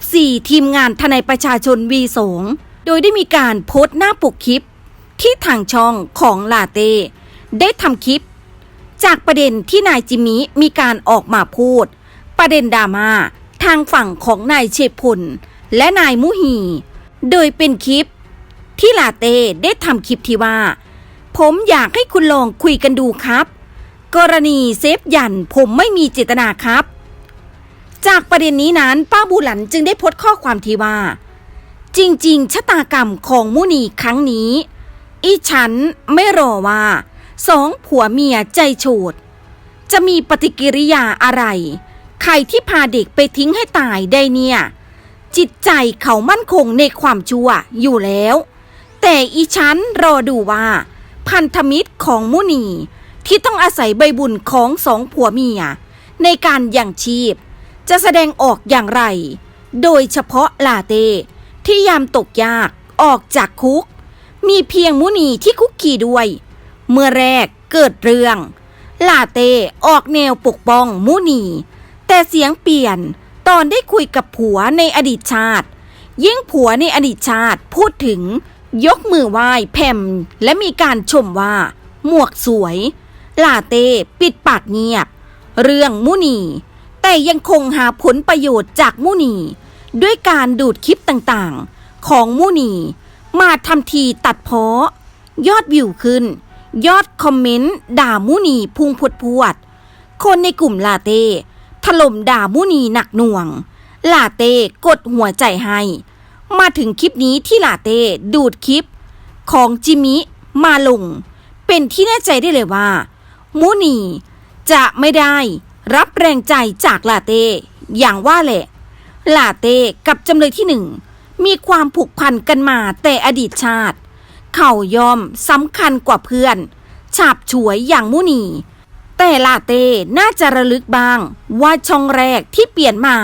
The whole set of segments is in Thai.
FC ทีมงานทนายประชาชน V2 โดยได้มีการโพสต์หน้าปกคลิป ที่ทางช่องของลาเต้ ได้ทำคลิป จากประเด็นที่นายจิมมิมีการออกมาพูด ประเด็นดราม่าทางฝั่งของนายเชษพลและนายมุฮี โดยเป็นคลิป ที่ลาเต้ได้ทำคลิปที่ว่า ผมอยากให้คุณลองคุยกันดูครับ กรณีเซฟยันผมไม่มีเจตนาครับ จากประเด็นนี้นั้นป้าบูหลันจึงได้โพสต์ข้อความที่ว่า จริง ๆชะตากรรมของมุนีครั้งนี้ อีฉันไม่รอว่าสองผัวเมียใจโฉดจะมีปฏิกิริยาอะไร ใครที่พาเด็กไปทิ้งให้ตายได้เนี่ย จิตใจเขามั่นคงในความชั่วอยู่แล้ว แต่อีฉันรอดูว่า พันธมิตรของมุนีที่ต้องอาศัยใบบุญของสองผัวเมีย ในการยังชีพ จะแสดงออกอย่างไร โดยเฉพาะลาเต้ที่ยามตกยากออกจากคุก มีเพียงมุนีที่คุกขี่ด้วย เมื่อแรกเกิดเรื่อง ลาเต้ออกแนวปกป้องมุนี แต่เสียงเปลี่ยนตอนได้คุยกับผัวในอดีตชาติ ยิ่งผัวในอดีตชาติพูดถึง ยกมือไหว้แผ่มและมีการชมว่า หมวกสวย ลาเต้ปิดปากเงียบ เรื่องมุนี แต่ยังคงหาผลประโยชน์จากมุนี ด้วยการดูดคลิปต่างๆ ของมุนี มาทำทีตัดเพาะ ยอดวิวขึ้น ยอดคอมเมนต์ด่ามุนีพุ่งพวดพวด คนในกลุ่มลาเต้ถล่มด่ามุนีหนักหน่วง ลาเต้กดหัวใจให้ มาถึงคลิปนี้ที่ลาเต้ดูดคลิป ของจิมิมาลง เป็นที่แน่ใจได้เลยว่า มุนีจะไม่ได้ รับแรงใจจากลาเต้ อย่างว่าแหละ ลาเต้กับจำเลยที่หนึ่ง มีความผูกพันกันมาแต่อดีตชาติ เขายอมสำคัญกว่าเพื่อน ฉาบฉวยอย่างมุนี แต่ลาเต้น่าจะระลึกบ้าง ว่าช่องแรกที่เปลี่ยนมา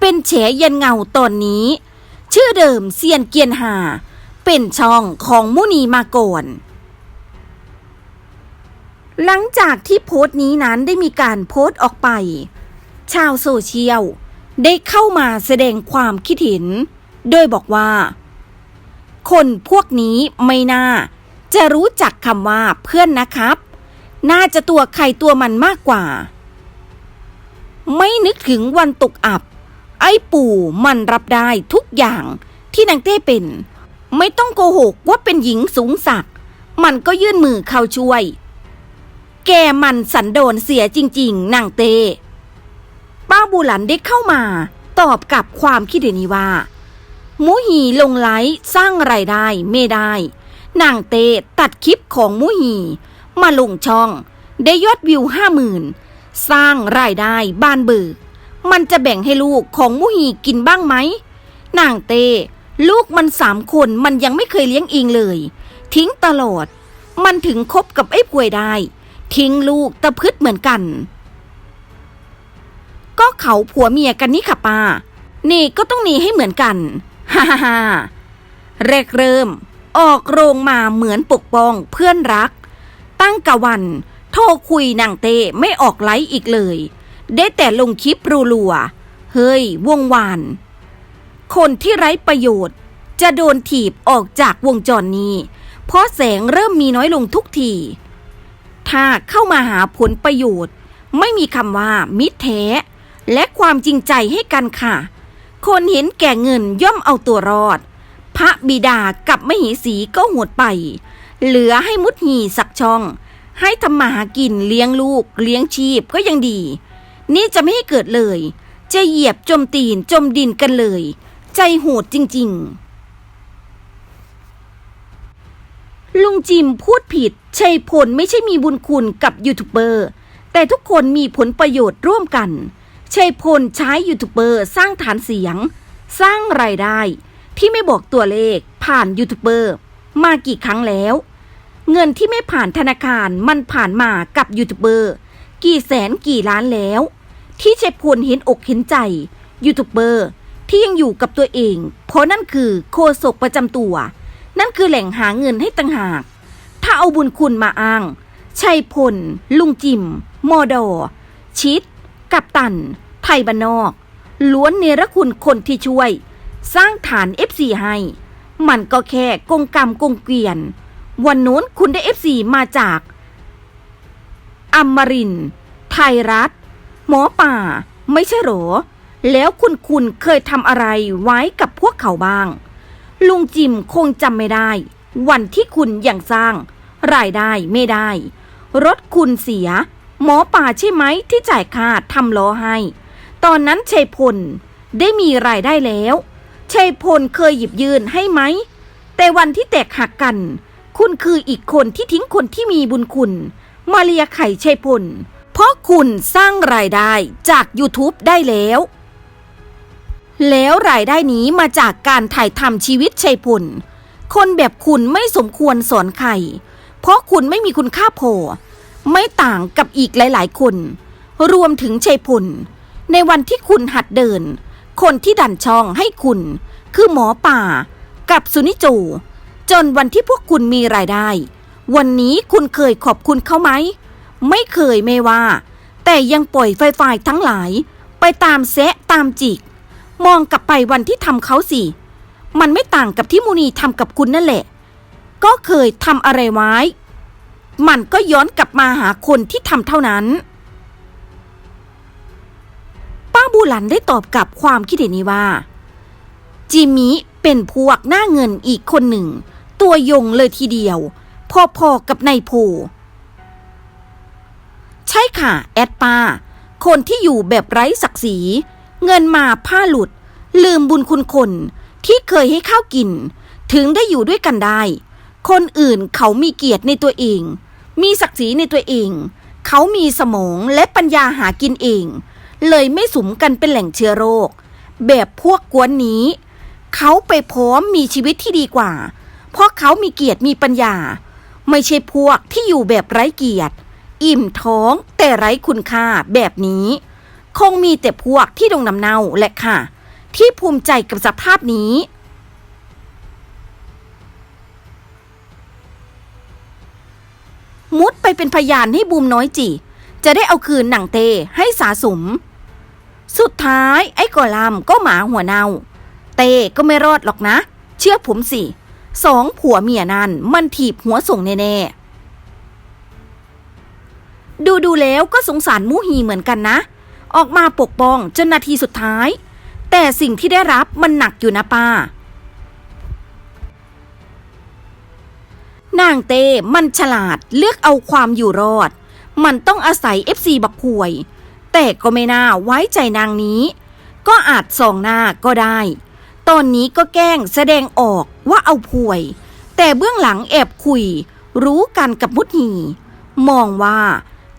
เป็นแฉยันเงาตอนนี้ ชื่อเดิมเซียนเกียนหา เป็นช่องของมุนีมาก่อน หลังจากที่โพสต์นี้นั้นได้มีการโพสต์ออกไป ชาวโซเชียลได้เข้ามาแสดงความคิดเห็น โดยบอกว่า คนพวกนี้ไม่น่า จะรู้จักคำว่าเพื่อนนะครับ น่าจะตัวใครตัวมันมากกว่า ไม่นึกถึงวันตกอับ ไอ้ปู่มันรับได้ทุกอย่างที่นางเต้เป็น ไม่ต้องโกหกว่าเป็นหญิงสูงสัก มันก็ยื่นมือเข้าช่วย แกมันสันโดษเสียจริงๆนางเต้ป้าบูหลันได้เข้ามา ตอบกับความคิดเห็นนี้ว่ามุฮีลงไลฟ์สร้างไรายได้ไม่ได้นางเต้ตัดคลิปของมุฮี มาลงช่อง ได้ยอดวิวห้าหมื่นสร้างรายได้บ้านเบิกมันจะแบ่งให้ลูกของมุฮีกินบ้างไหมนางเต้ลูกมันสามคนมันยังไม่เคยเลี้ยงเองเลย ทิ้งตลอด มันถึงคบกับไอ้ป่วยได้ ทิ้งลูกตะพืชเหมือนกัน ก็เขาผัวเมียกันนี่ค่ะป้า นี่ก็ต้องหนีให้เหมือนกันฮ่าฮ่าฮ่าแรกเริ่ม ออกโรงมาเหมือนปกป้องเพื่อนรัก ตั้งกะวัน โทรคุยนางเต้ไม่ออกไลฟ์อีกเลย ได้แต่ลงคลิปรัว เฮ้ย วงวาน คนที่ไร้ประโยชน์ จะโดนถีบออกจากวงจรนี้ เพราะแสงเริ่มมีน้อยลงทุกที ถ้าเข้ามาหาผลประโยชน์ ไม่มีคำว่ามิตรแท้และความจริงใจให้กันค่ะ คนเห็นแก่เงินย่อมเอาตัวรอด พระบิดากับมเหสีก็หดไป เหลือให้มุดหีสักช่อง ให้ทำมาหากินเลี้ยงลูก เลี้ยงชีพก็ยังดี นี่จะไม่ให้เกิดเลย จะเหยียบจมตีนจมดินกันเลย ใจโหดจริง ๆ ลุงจิมพูดผิด ชัยพลไม่ใช่มีบุญคุณกับยูทูบเบอร์ แต่ทุกคนมีผลประโยชน์ร่วมกัน ชัยพลใช้ยูทูบเบอร์สร้างฐานเสียง สร้างรายได้ ที่ไม่บอกตัวเลขผ่านยูทูบเบอร์มากี่ครั้งแล้ว เงินที่ไม่ผ่านธนาคารมันผ่านมากับยูทูบเบอร์กี่แสนกี่ล้านแล้ว ที่เชฟพลเห็นอกเห็นใจยูทูบเบอร์ที่ยังอยู่กับตัวเอง เพราะนั่นคือโคศกประจำตัว นั่นคือแหล่งหาเงินให้ต่างหาก ถ้าเอาบุญคุณมาอ้าง ชัยพล ลุงจิม มอดอ ชิด กับตัน ไทยบ้านนอก ล้วนเนรคุณคนที่ช่วย สร้างฐาน FC ให้ มันก็แค่กงกรรมกงเกวียน วันนู้นคุณได้ FC มาจากอมริน ไทยรัฐ หมอป่า ไม่ใช่หรอ แล้วคุณคุณเคยทำอะไรไว้กับพวกเขาบ้าง ลุงจิมคงจำไม่ได้ วันที่คุณยังสร้าง รายได้ไม่ได้ รถคุณเสีย หมอป่าใช่ไหมที่จ่ายค่าทำล้อให้ ตอนนั้นชัยพลได้มีรายได้แล้วชัยพลเคยหยิบยืนให้ไหม แต่วันที่แตกหักกัน คุณคืออีกคนที่ทิ้งคนที่มีบุญคุณ มาเลียไข่ชัยพล เพราะคุณสร้างรายได้จาก YouTube ได้แล้ว แล้วรายได้นี้มาจากการถ่ายทำชีวิตชัยพล คนแบบคุณไม่สมควรสอนใคร เพราะคุณไม่มีคุณค่าพอ ไม่ต่างกับอีกหลาย ๆ คน รวมถึงชัยพล ในวันที่คุณหัดเดิน คนที่ดันช่องให้คุณ คือหมอป่า กับสุนิโจจนวันที่พวกคุณมีรายได้ วันนี้คุณเคยขอบคุณเขาไหม ไม่เคยไม่ว่า แต่ยังปล่อยไฟไฟทั้งหลาย ไปตามแซะตามจิก มองกลับไปวันที่ทำเขาสิ มันไม่ต่างกับที่มูนีทำกับคุณนั่นแหละ ก็เคยทำอะไรไว้ มันก็ย้อนกลับมาหาคนที่ทำเท่านั้น ป้าบูหลันได้ตอบกลับความคิดเห็นนี้ว่า จิมมี่เป็นพวกหน้าเงินอีกคนหนึ่ง ตัวยงเลยทีเดียว พอๆกับนายโพใช่ค่ะ แอดป้า คนที่อยู่แบบไร้ศักดิ์ศรี เงินมาผ้าหลุด ลืมบุญคุณคนที่เคยให้ข้าวกิน ถึงได้อยู่ด้วยกันได้ คนอื่นเขามีเกียรติในตัวเอง มีศักดิ์ศรีในตัวเอง เขามีสมองและปัญญาหากินเอง เลยไม่สมกันเป็นแหล่งเชื้อโรค แบบพวกกวนนี้ เขาไปพร้อมมีชีวิตที่ดีกว่า เพราะเขามีเกียรติมีปัญญา ไม่ใช่พวกที่อยู่แบบไร้เกียรติ อิ่มท้องแต่ไร้คุณค่าแบบนี้ คงมีแต่พวกที่ดงนำเนาแหละค่ะ ที่ภูมิใจกับสภาพนี้มุดไปเป็นพยานให้บูมน้อยจี จะได้เอาคืนหนังเตให้สาสม สุดท้ายไอ้กอลามก็หมาหัวเนา เตก็ไม่รอดหรอกนะ เชื่อผมสิ สองผัวเมียนั่นมันถีบหัวส่งแน่ๆ ดูดูแล้วก็สงสารมูฮีเหมือนกันนะ ออกมาปกป้องจนนาทีสุดท้าย แต่สิ่งที่ได้รับมันหนักอยู่นะป้านางเต้มันฉลาดเลือกเอาความอยู่รอด มันต้องอาศัย FC บักป่วย แต่ก็ไม่น่าไว้ใจนางนี้ ก็อาจส่องหน้าก็ได้ ตอนนี้ก็แกล้งแสดงออกว่าเอาป่วย แต่เบื้องหลังแอบคุย รู้กันกับมุดหี มองว่า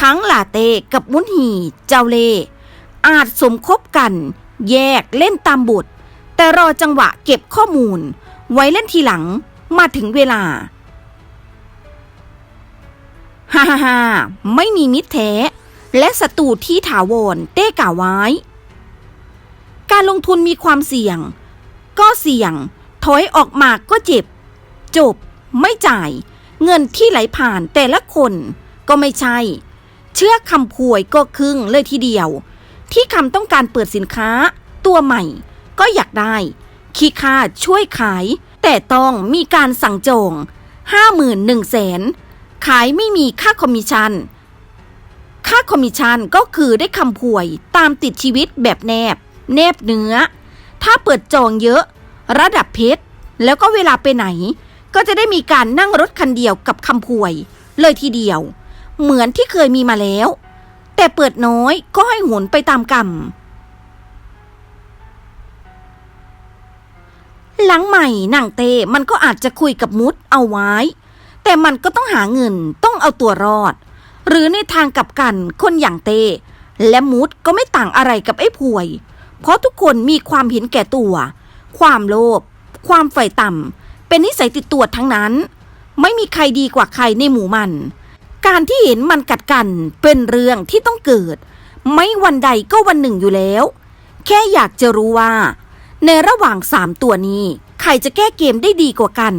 ทั้งลาเต้กับมุดหีเจ้าเล่ อาจสมคบกัน แยกเล่นตามบทแต่รอจังหวะเก็บข้อมูล ไว้เล่นทีหลังมาถึงเวลาฮ่าฮ่าฮ่าไม่มีมิตรแท้ และศัตรูที่ถาวรเต้กล่าวไว้ การลงทุนมีความเสี่ยง ก็เสี่ยง ถอยออกมาก็เจ็บ จบ ไม่จ่าย เงินที่ไหลผ่านแต่ละคน ก็ไม่ใช่ เชื่อคำพวยก็ครึ่งเลยทีเดียว ที่คำต้องการเปิดสินค้า ตัวใหม่ ก็อยากได้ คีค่าช่วยขาย แต่ต้องมีการสั่งจองห้าหมื่นหนึ่งแสนขายไม่มีค่าคอมมิชชั่น ค่าคอมมิชชั่นก็คือได้คำพวยตามติดชีวิตแบบแนบ แนบเนื้อ ถ้าเปิดจองเยอะ ระดับเพชร แล้วก็เวลาไปไหน ก็จะได้มีการนั่งรถคันเดียวกับคำพวย เลยทีเดียว เหมือนที่เคยมีมาแล้ว แต่เปิดน้อยก็ให้หนไปตามกรรม หลังใหม่นางเตมันก็อาจจะคุยกับมุดเอาไว้ แต่มันก็ต้องหาเงินต้องเอาตัวรอด หรือในทางกลับกันคนอย่างเต และมุดก็ไม่ต่างอะไรกับไอ้ผวย เพราะทุกคนมีความเห็นแก่ตัว ความโลภความใฝ่ต่ำเป็นนิสัยติดตัวทั้งนั้น ไม่มีใครดีกว่าใครในหมู่มัน การที่เห็นมันกัดกันเป็นเรื่องที่ต้องเกิด ไม่วันใดก็วันหนึ่งอยู่แล้ว แค่อยากจะรู้ว่า ในระหว่างสามตัวนี้ ใครจะแก้เกมได้ดีกว่ากัน